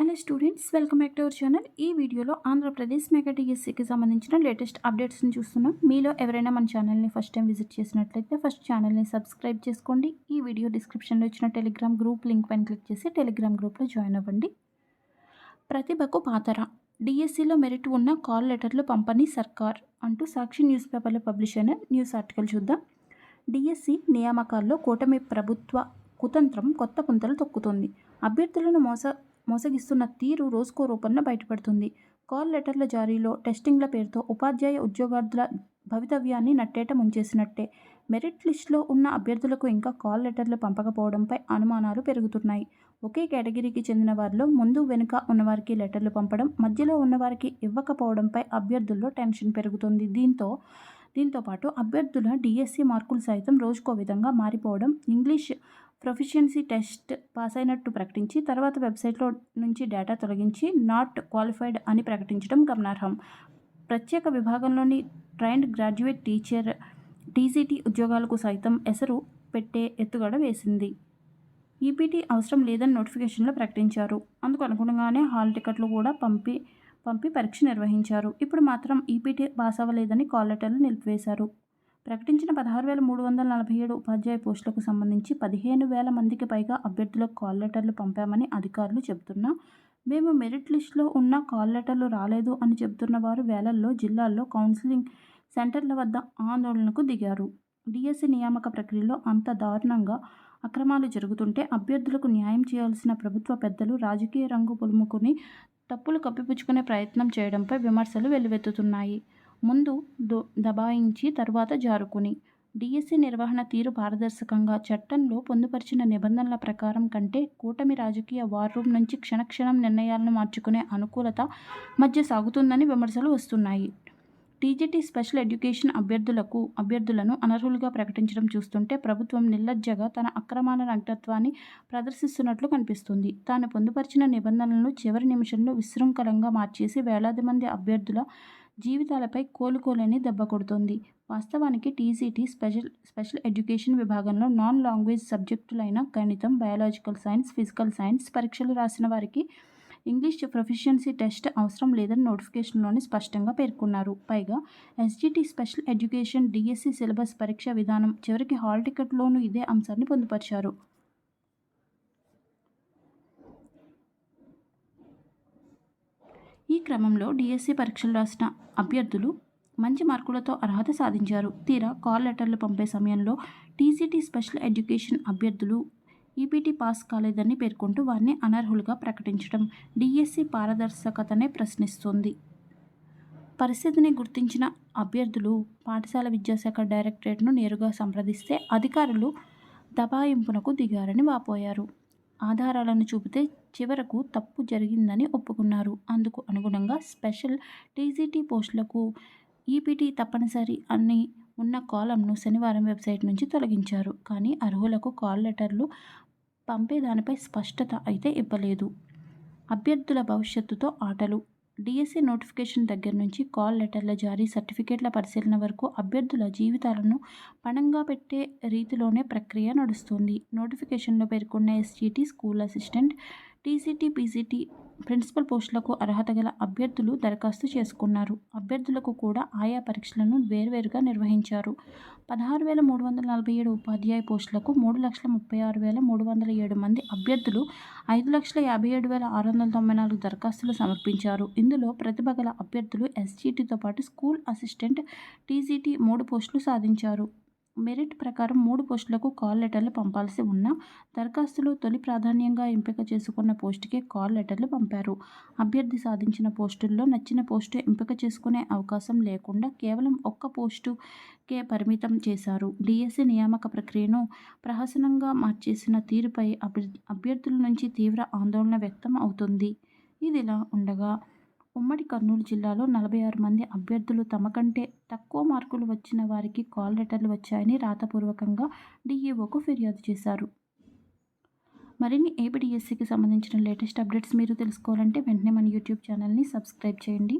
Hello students welcome back to our channel ఈ వీడియోలో Andhra Pradesh mega టీఎస్సీకి సంబంధించిన లేటెస్ట్ అప్డేట్స్ని చూస్తున్నాం. మీలో ఎవరైనా మన ఛానల్ని ఫస్ట్ టైం విజిట్ చేసినట్లయితే ఫస్ట్ ఛానల్ని సబ్స్క్రైబ్ చేసుకోండి. ఈ వీడియో డిస్క్రిప్షన్లో ఇచ్చిన టెలిగ్రామ్ గ్రూప్ లింక్ పైన క్లిక్ చేసి టెలిగ్రామ్ గ్రూప్లో జాయిన్ అవ్వండి. ప్రతిభకు పాతర డిఎస్సిలో మెరిట్ ఉన్న కాల్ లెటర్లు పంపని సర్కార్ అంటూ సాక్షి న్యూస్ పేపర్లో పబ్లిష్ అయిన న్యూస్ ఆర్టికల్ చూద్దాం. డిఎస్సి నియామకాల్లో కూటమి ప్రభుత్వ కుతంత్రం కొత్త పుంతలు తొక్కుతోంది. అభ్యర్థులను మోస మోసగిస్తున్న తీరు రోజుకో రూపంలో బయటపడుతుంది. కాల్ లెటర్ల జారీలో టెస్టింగ్ల పేరుతో ఉపాధ్యాయ ఉద్యోగార్థుల భవితవ్యాన్ని నట్టేట ముంచేసినట్టే. మెరిట్ లిస్టులో ఉన్న అభ్యర్థులకు ఇంకా కాల్ లెటర్లు పంపకపోవడంపై అనుమానాలు పెరుగుతున్నాయి. ఒకే కేటగిరీకి చెందిన వారిలో ముందు వెనుక ఉన్నవారికి లెటర్లు పంపడం మధ్యలో ఉన్నవారికి ఇవ్వకపోవడంపై అభ్యర్థుల్లో టెన్షన్ పెరుగుతుంది. దీంతో దీంతో పాటు అభ్యర్థుల డిఎస్సి మార్కులు సైతం రోజుకో విధంగా మారిపోవడం ఇంగ్లీష్ ప్రొఫిషియన్సీ టెస్ట్ పాస్ అయినట్టు ప్రకటించి తర్వాత వెబ్సైట్లో నుంచి డేటా తొలగించి నాట్ క్వాలిఫైడ్ అని ప్రకటించడం గమనార్హం. ప్రత్యేక విభాగంలోని ట్రైన్డ్ గ్రాడ్యుయేట్ టీచర్ టీసీటీ ఉద్యోగాలకు సైతం ఎసరు పెట్టే ఎత్తుగడ వేసింది. ఈపీటీ అవసరం లేదని నోటిఫికేషన్లో ప్రకటించారు. అందుకు అనుగుణంగానే హాల్ టికెట్లు కూడా పంపి పంపి పరీక్ష నిర్వహించారు. ఇప్పుడు మాత్రం ఈపీటీ పాస్ అవ్వలేదని కాల్ లెటర్లు నిలిపివేశారు. ప్రకటించిన పదహారు వేల మూడు వందల నలభై ఏడు ఉపాధ్యాయ పోస్టులకు సంబంధించి పదిహేను వేల మందికి పైగా అభ్యర్థులకు కాల్ లెటర్లు పంపామని అధికారులు చెబుతున్నా మేము మెరిట్ లిస్టులో ఉన్న కాల్ లెటర్లు రాలేదు అని చెబుతున్న వారు వేలల్లో జిల్లాల్లో కౌన్సిలింగ్ సెంటర్ల వద్ద ఆందోళనకు దిగారు. డిఎస్సి నియామక ప్రక్రియలో అంత దారుణంగా అక్రమాలు జరుగుతుంటే అభ్యర్థులకు న్యాయం చేయాల్సిన ప్రభుత్వ పెద్దలు రాజకీయ రంగు పులుముకుని తప్పులు కప్పిపుచ్చుకునే ప్రయత్నం చేయడంపై విమర్శలు వెల్లువెత్తుతున్నాయి. ముందు దబాయించి తరువాత జారుకుని. డిఎస్సి నిర్వహణ తీరు పారదర్శకంగా చట్టంలో పొందుపరిచిన నిబంధనల ప్రకారం కంటే కూటమి రాజకీయ వార్ రూమ్ నుంచి క్షణక్షణం నిర్ణయాలను మార్చుకునే అనుకూలత మధ్య సాగుతుందని విమర్శలు వస్తున్నాయి. టీజీటీ స్పెషల్ ఎడ్యుకేషన్ అభ్యర్థులకు అభ్యర్థులను అనర్హులుగా ప్రకటించడం చూస్తుంటే ప్రభుత్వం నిర్లజ్జగా తన అక్రమాల నగ్నత్వాన్ని ప్రదర్శిస్తున్నట్లు కనిపిస్తుంది. తాను పొందుపరిచిన నిబంధనలను చివరి నిమిషంలో విశృంఖలంగా మార్చేసి వేలాది మంది అభ్యర్థుల జీవితాలపై కోలుకోలేని దెబ్బ కొడుతుంది. వాస్తవానికి టీసీటీ స్పెషల్ స్పెషల్ ఎడ్యుకేషన్ విభాగంలో నాన్ లాంగ్వేజ్ సబ్జెక్టులైన గణితం బయాలజికల్ సైన్స్ ఫిజికల్ సైన్స్ పరీక్షలు రాసిన వారికి ఇంగ్లీష్ ప్రొఫిషియన్సీ టెస్ట్ అవసరం లేదని నోటిఫికేషన్లోనే స్పష్టంగా పేర్కొన్నారు. పైగా SGT special education DSC syllabus పరీక్ష విధానం చివరికి హాల్ టికెట్లోనూ ఇదే అంశాన్ని పొందుపరిచారు. ఈ క్రమంలో డిఎస్సి పరీక్షలు రాసిన అభ్యర్థులు మంచి మార్కులతో అర్హత సాధించారు. తీరా కాల్ లెటర్లు పంపే సమయంలో టీసీటీ స్పెషల్ ఎడ్యుకేషన్ అభ్యర్థులు ఈపీటీ పాస్ కాలేదని పేర్కొంటూ వారిని అనర్హులుగా ప్రకటించడం డిఎస్సి పారదర్శకతనే ప్రశ్నిస్తోంది. పరిస్థితిని గుర్తించిన అభ్యర్థులు పాఠశాల విద్యాశాఖ డైరెక్టరేట్ను నేరుగా సంప్రదిస్తే అధికారులు దబాయింపునకు దిగారని వాపోయారు. ఆధారాలను చూపితే చివరకు తప్పు జరిగిందని ఒప్పుకున్నారు. అందుకు అనుగుణంగా స్పెషల్ టీజీటీ పోస్టులకు ఈపీటీ తప్పనిసరి అని ఉన్న కాలంను శనివారం వెబ్సైట్ నుంచి తొలగించారు. కానీ అర్హులకు కాల్ లెటర్లు పంపేదానిపై స్పష్టత అయితే ఇవ్వలేదు. అభ్యర్థుల భవిష్యత్తుతో ఆటలు. డిఎస్సి నోటిఫికేషన్ దగ్గర నుంచి కాల్ లెటర్ల జారీ సర్టిఫికేట్ల పరిశీలన వరకు అభ్యర్థుల జీవితాలను పణంగా పెట్టే రీతిలోనే ప్రక్రియ నడుస్తుంది. నోటిఫికేషన్లో పేర్కొన్న SGT school assistant TCT PCT principal పోస్టులకు అర్హత గల అభ్యర్థులు దరఖాస్తు చేసుకున్నారు. అభ్యర్థులకు కూడా ఆయా పరీక్షలను వేర్వేరుగా నిర్వహించారు. పదహారు వేల మూడు వందల నలభై ఏడు ఉపాధ్యాయ పోస్టులకు మూడు లక్షల ముప్పై ఆరు వేల మూడు వందల ఏడు మంది అభ్యర్థులు ఐదు లక్షల యాభై ఏడు వేల ఆరు వందల తొంభై నాలుగు దరఖాస్తులు సమర్పించారు. ఇందులో ప్రతిభ గల అభ్యర్థులు ఎస్జీటీతో పాటు స్కూల్ అసిస్టెంట్ టీజీటీ మూడు పోస్టులు సాధించారు. మెరిట్ ప్రకారం మూడు పోస్టులకు కాల్ లెటర్లు పంపాల్సి ఉన్న దరఖాస్తులు తొలి ప్రాధాన్యంగా ఎంపిక చేసుకున్న పోస్టుకే కాల్ లెటర్లు పంపారు. అభ్యర్థి సాధించిన పోస్టుల్లో నచ్చిన పోస్టు ఎంపిక చేసుకునే అవకాశం లేకుండా కేవలం ఒక్క పోస్టుకే పరిమితం చేశారు. డిఎస్సి నియామక ప్రక్రియను ప్రహసనంగా మార్చేసిన తీరుపై అభ్యర్థుల నుంచి తీవ్ర ఆందోళన వ్యక్తం అవుతుంది. ఇదిలా ఉండగా ఉమ్మడి కర్నూలు జిల్లాలో నలభై ఆరు మంది అభ్యర్థులు తమ కంటే తక్కువ మార్కులు వచ్చిన వారికి కాల్ లెటర్లు వచ్చాయని రాతపూర్వకంగా డీఈఓకు ఫిర్యాదు చేశారు. మరిన్ని ఏపీడిఎస్సికి సంబంధించిన లేటెస్ట్ అప్డేట్స్ మీరు తెలుసుకోవాలంటే వెంటనే మన యూట్యూబ్ ఛానల్ని సబ్స్క్రైబ్ చేయండి.